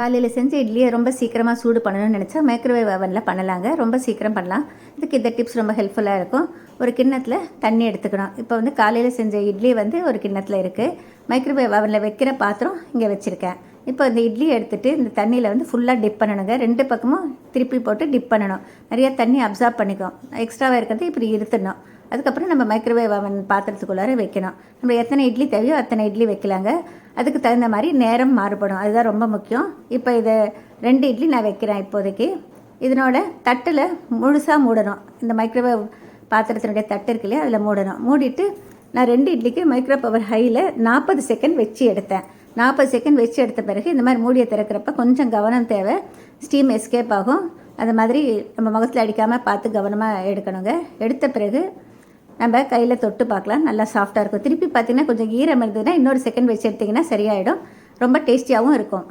காலையில் செஞ்ச இட்லியை ரொம்ப சீக்கிரமாக சூடு பண்ணணும்னு நினச்சா மைக்ரோவேவ் அவனில் பண்ணலாங்க. ரொம்ப சீக்கிரம் பண்ணலாம். இதுக்கு இந்த டிப்ஸ் ரொம்ப ஹெல்ப்ஃபுல்லாக இருக்கும். ஒரு கிண்ணத்தில் தண்ணி எடுத்துக்கணும். இப்போ வந்து காலையில் செஞ்ச இட்லி வந்து ஒரு கிண்ணத்தில் இருக்குது மைக்ரோவேவ் அவனில் வைக்கிற பாத்திரம் இங்கே வச்சுருக்கேன். இப்போ இந்த இட்லி எடுத்துகிட்டு இந்த தண்ணியில் வந்து ஃபுல்லாக டிப் பண்ணணுங்க. ரெண்டு பக்கமும் திருப்பி போட்டு டிப் பண்ணணும். நிறைய தண்ணி அப்சார்ப் பண்ணிக்கும் எக்ஸ்ட்ராவாக இருக்கிறது இப்படி இருத்தணும் அதுக்கப்புறம் நம்ம மைக்ரோவேவ் அவன் பாத்திரத்துக்குள்ளார வைக்கணும். நம்ம எத்தனை இட்லி தேவையோ அத்தனை இட்லி வைக்கலாங்க. அதுக்கு தகுந்த மாதிரி நேரம் மாறுபடும். அதுதான் ரொம்ப முக்கியம். இப்போ இதை ரெண்டு இட்லி நான் வைக்கிறேன் இப்போதைக்கு. இதனோட தட்டில் முழுசாக மூடணும். இந்த மைக்ரோவேவ் பாத்திரத்தினுடைய தட்டு இருக்கு இல்லையா அதில் மூடணும். மூடிட்டு நான் ரெண்டு இட்லிக்கு மைக்ரோ பவர் ஹையில் நாற்பது செகண்ட் வச்சு எடுத்தேன். நாற்பது செகண்ட் வச்சு எடுத்த பிறகு இந்த மாதிரி மூடியை திறக்கிறப்ப கொஞ்சம் கவனம் தேவை. ஸ்டீம் எஸ்கேப் ஆகும். அது மாதிரி நம்ம முகத்தில் அடிக்காமல் பார்த்து கவனமாக எடுக்கணுங்க. எடுத்த பிறகு நம்ம கையில் தொட்டு பார்க்கலாம். நல்லா சாஃப்டாக இருக்கும். திருப்பி பார்த்தீங்கன்னா கொஞ்சம் ஈரம் இருந்ததுன்னா இன்னொரு செகண்ட் வச்சு எடுத்திங்கன்னா சரியாயிடும். ரொம்ப டேஸ்டியாகவும் இருக்கும்.